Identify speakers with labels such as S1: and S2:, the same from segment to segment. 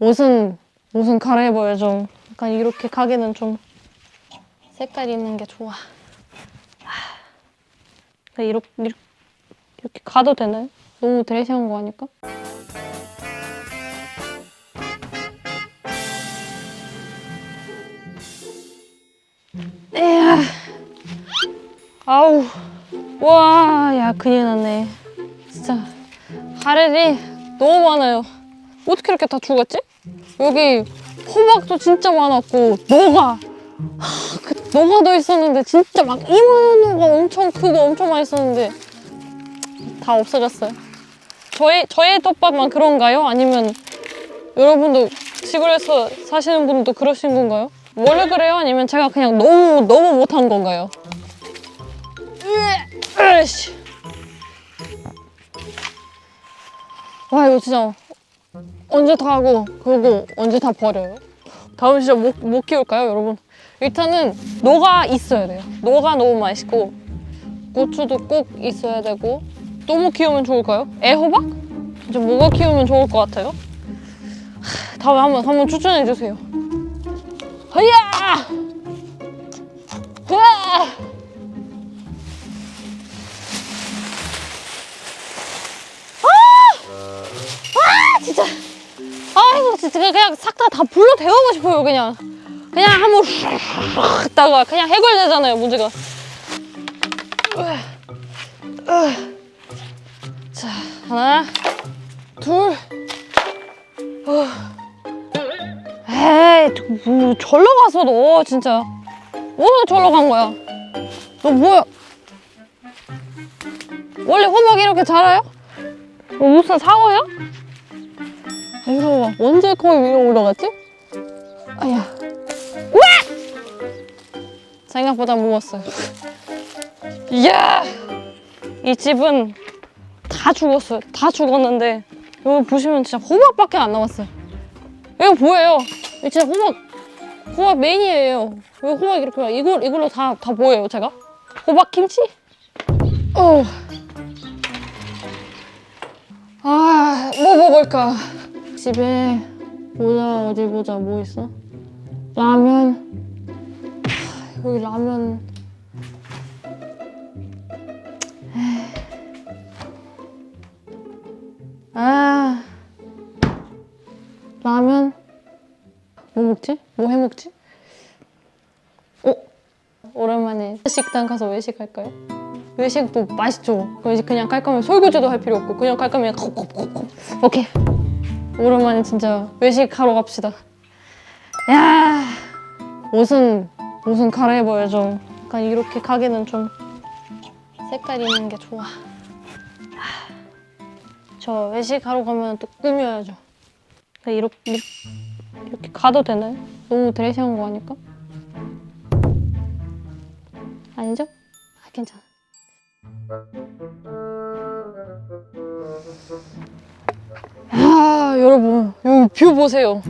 S1: 옷은 옷은 갈아입어요 좀. 약간 이렇게 가게는 좀 색깔 있는 게 좋아. 하, 근데 이렇게 이렇게, 이렇게 가도 되나요? 너무 드레시한 거 아닐까? 에야. 아우. 와, 야, 큰일 났네. 진짜. 가래리 너무 많아요. 어떻게 이렇게 다 죽었지? 여기 호박도 진짜 많았고. 하, 그 노가도 있었는데, 진짜 막 이만한 노가 엄청 크고 엄청 맛있었는데, 다 없어졌어요. 저희, 저희 덮밥만 그런가요? 아니면 여러분도 시골에서 사시는 분도 그러신 건가요? 원래 그래요? 아니면 제가 그냥 너무, 너무 못한 건가요? 으, 으이씨. 와 이거 진짜 언제 다 하고 그리고 언제 다 버려요? 다음 진짜 못, 못 키울까요 여러분? 일단은 노가 있어야 돼요 노가 너무 맛있고 고추도 꼭 있어야 되고 또 뭐 키우면 좋을까요? 애호박? 진짜 뭐가 키우면 좋을 것 같아요? 하, 다음에 한번 한번 추천해 주세요 허야! 으아! 진짜 아이고 진짜 그냥 싹 다 다 불러 데우고 싶어요 그냥 그냥 한번 훅 했다가 그냥 해결되잖아요 문제가. 자 하나 둘 어. 에이 뭐 절로 가서 너 진짜 오늘 절로 간 거야 너 뭐야 원래 호박 이렇게 자라요? 어, 무슨 사과야? 이거 언제 거기 위로 올라갔지? 아야. 왜? 생각보다 무거웠어요. 이야! 이 집은 다 죽었어요. 다 죽었는데 여기 보시면 진짜 호박밖에 안 남았어요. 이거 보여요. 진짜 호박, 호박 메인이에요. 왜 호박 이렇게 와? 이걸 이걸로 다 다 보여요, 제가? 호박 김치? 어. 아, 뭐 먹을까? 집에 보자 어디 보자 뭐 있어? 라면 하, 여기 라면. 아 라면 뭐 먹지? 뭐 해 먹지? 어? 오랜만에 식당 가서 외식할까요? 외식도 맛있죠. 그냥 깔 거면 설거지도 할 필요 없고 그냥 깔 거면 콕콕콕콕 오케이. 오랜만에 진짜 외식하러 갑시다. 야 옷은 옷은 갈아입어야죠. 약간 이렇게 가게는 좀 색깔 있는 게 좋아. 하, 저 외식하러 가면 또 꾸며야죠. 이렇게 이렇게, 이렇게 가도 되나요? 너무 드레시한 거 아닐까? 아니죠? 아, 괜찮아. 아 여러분 여기 뷰 보세요.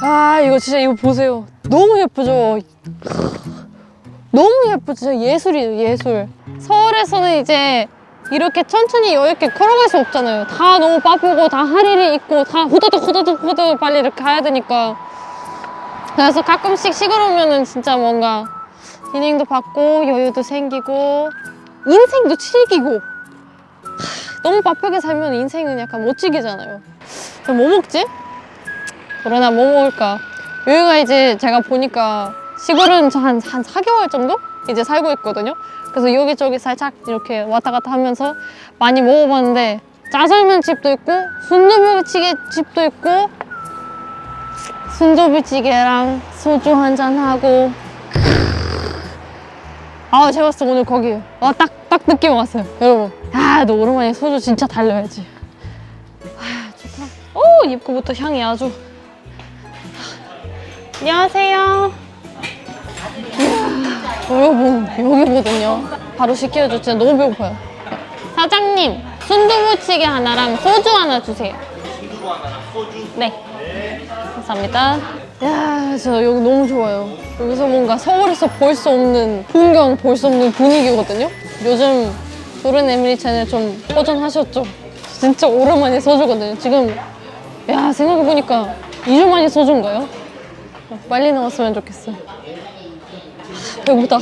S1: 아 이거 진짜 이거 보세요. 너무 예쁘죠? 너무 예쁘죠? 예술이에요 예술. 서울에서는 이제 이렇게 천천히 여유있게 걸어갈 수 없잖아요. 다 너무 바쁘고 다 할 일이 있고 다 후다닥 후다닥 후다닥 빨리 이렇게 가야 되니까. 그래서 가끔씩 시골 오면은 진짜 뭔가 힐링도 받고 여유도 생기고 인생도 즐기고 너무 바쁘게 살면 인생은 약간 못 즐기잖아요. 그럼 뭐 먹지? 그러나 뭐 먹을까? 여기가 이제 제가 보니까 시골은 저 한, 한 4개월 정도 이제 살고 있거든요. 그래서 여기저기 살짝 이렇게 왔다 갔다 하면서 많이 먹어봤는데 짜장면 집도 있고 순두부찌개 집도 있고 순두부찌개랑 소주 한잔 하고 아 봤을 때 오늘 거기 와딱딱 느낌 왔어요 여러분 아 너 오랜만에 소주 진짜 달려야지. 아 좋다. 오 입구부터 향이 아주. 안녕하세요. 이야, 여러분 여기거든요. 바로 시켜줘 진짜 너무 배고파요. 사장님 순두부찌개 하나랑 소주 하나 주세요. 네. 감사합니다. 야, 저 여기 너무 좋아요. 여기서 뭔가 서울에서 볼 수 없는 풍경, 볼 수 없는 분위기거든요. 요즘 도른 에밀리 채널 좀 허전하셨죠? 진짜 오랜만에 소주거든요. 지금 야 생각해보니까 2주 만에 소주인가요? 빨리 나왔으면 좋겠어. 하, 배고프다.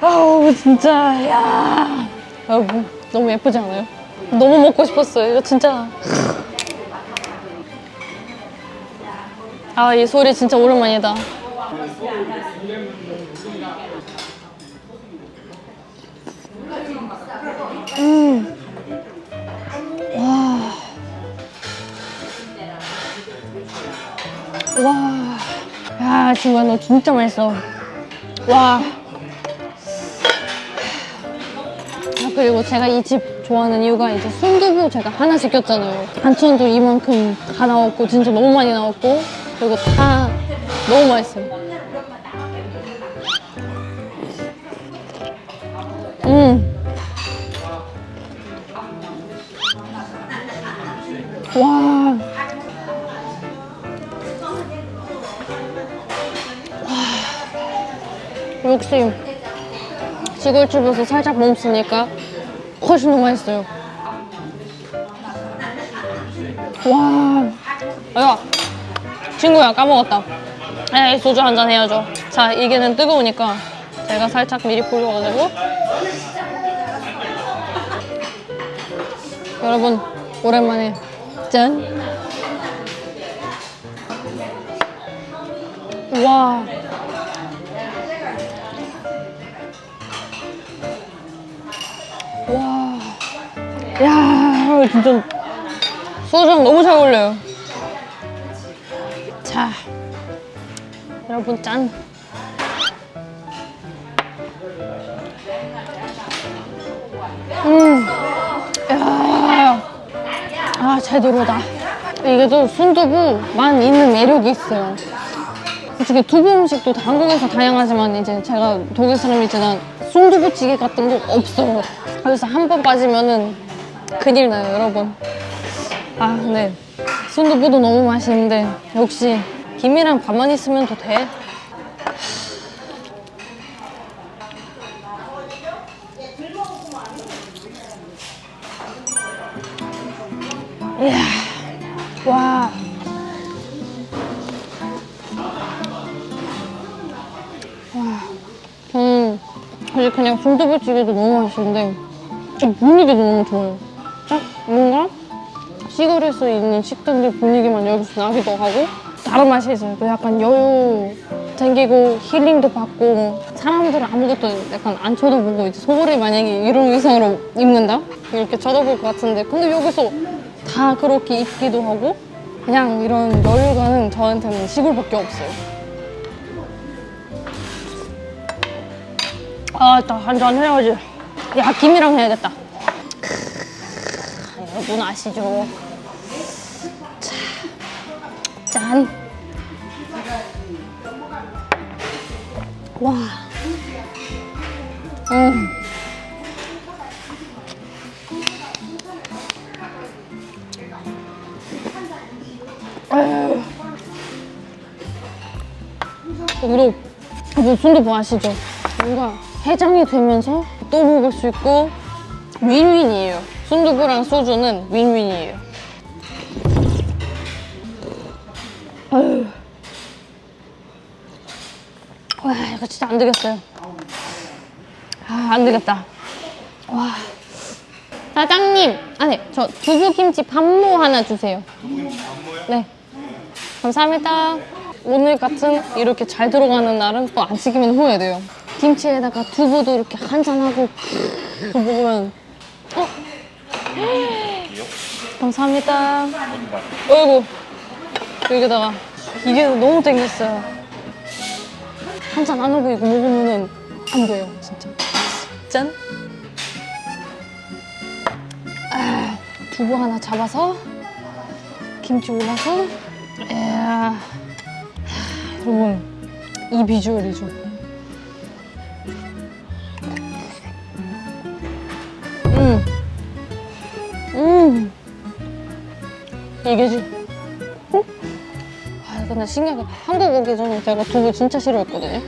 S1: 아우 진짜 야 여러분 너무 예쁘지 않아요? 너무 먹고 싶었어요. 이거 진짜. 아 이 소리 진짜 오랜만이다. 와. 야, 친구야, 너 진짜 맛있어. 와. 아, 그리고 제가 이 집 좋아하는 이유가 이제 순두부 제가 하나 시켰잖아요. 반찬도 이만큼 다 나왔고, 진짜 너무 많이 나왔고, 그리고 다 너무 맛있어요. 음. 와. 역시 시골집에서 살짝 멈추니까 훨씬 더 맛있어요. 와, 야, 친구야 까먹었다. 에이 소주 한 잔 해야죠. 자, 이게는 뜨거우니까 제가 살짝 미리 불려가지고 여러분 오랜만에 짠. 와. 와, 야, 진짜 소주랑 너무 잘 어울려요. 자, 여러분 짠. 음, 야, 아 제대로다. 이게 또 순두부만 있는 매력이 있어요. 솔직히 두부 음식도 다 한국에서 다양하지만 이제 제가 독일 사람이지만 순두부찌개 같은 거 없어요. 그래서 한 번 빠지면은 큰일 나요, 여러분. 아, 근데 순두부도 너무 맛있는데 역시 김이랑 밥만 있으면 더 돼. 이야, 와. 저는 사실 그냥 순두부찌개도 너무 맛있는데 이 분위기도 너무 좋아요. 딱 뭔가 시골에서 있는 식당들 분위기만 여기서 나기도 하고 다른 맛이 있어요. 또 약간 여유 생기고 힐링도 받고 사람들은 아무것도 약간 안 쳐다보고 이제 소골이 만약에 이런 의상으로 입는다? 이렇게 쳐다볼 것 같은데 근데 여기서 다 그렇게 입기도 하고 그냥 이런 여유가는 저한테는 시골밖에 없어요. 아, 딱 한잔 해야지. 야, 김이랑 해야겠다. 크, 여러분 아시죠? 짠. 와. 음. 아유. 그리고 뭐 순두부 아시죠? 뭔가 해장이 되면서 또 먹을 수 있고 윈윈이에요. 순두부랑 소주는 윈윈이에요. 와 이거 진짜 안 되겠어요. 아 안 되겠다. 와 사장님 아니 저 두부김치 반모 하나 주세요. 네 감사합니다. 오늘 같은 이렇게 잘 들어가는 날은 또 안 시키면 후회돼요. 김치에다가 두부도 이렇게 한 잔하고 그 먹으면 어? 감사합니다. 어이구 여기다가 이게 너무 땡겼어요. 한잔 안 하고 이거 먹으면은 안 돼요 진짜. 짠. 아, 두부 하나 잡아서 김치 올라서 이야. 여러분 이 비주얼이죠. 음. 음. 이게 지. 신기하게 한국 오기 전에 제가 두부 진짜 싫어했거든요.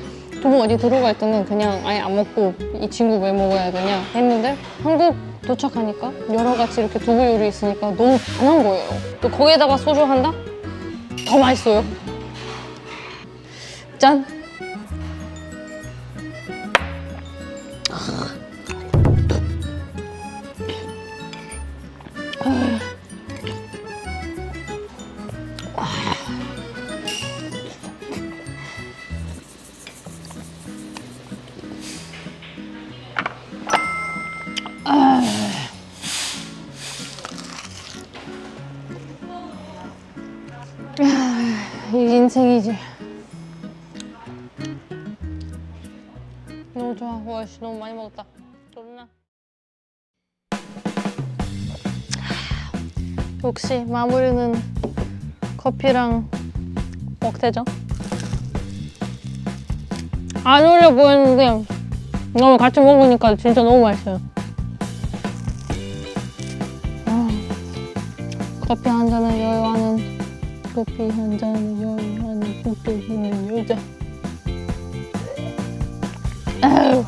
S1: 두부 어디 들어갈 때는 그냥 아예 안 먹고 이 친구 왜 먹어야 되냐 했는데 한국 도착하니까 여러 가지 이렇게 두부 요리 있으니까 너무 편한 거예요. 또 거기에다가 소주 한다? 더 맛있어요. 짠! 너무 좋아. 와, 씨, 너무 많이 먹었다. 좋나? 역시 마무리는 커피랑 먹태죠. 안 어울려 보였는데 너무 같이 먹으니까 진짜 너무 맛있어요. 아, 커피 한 잔을 여유하는 커피 한 잔을 여유하는 웃겨 있는 여자. 아유.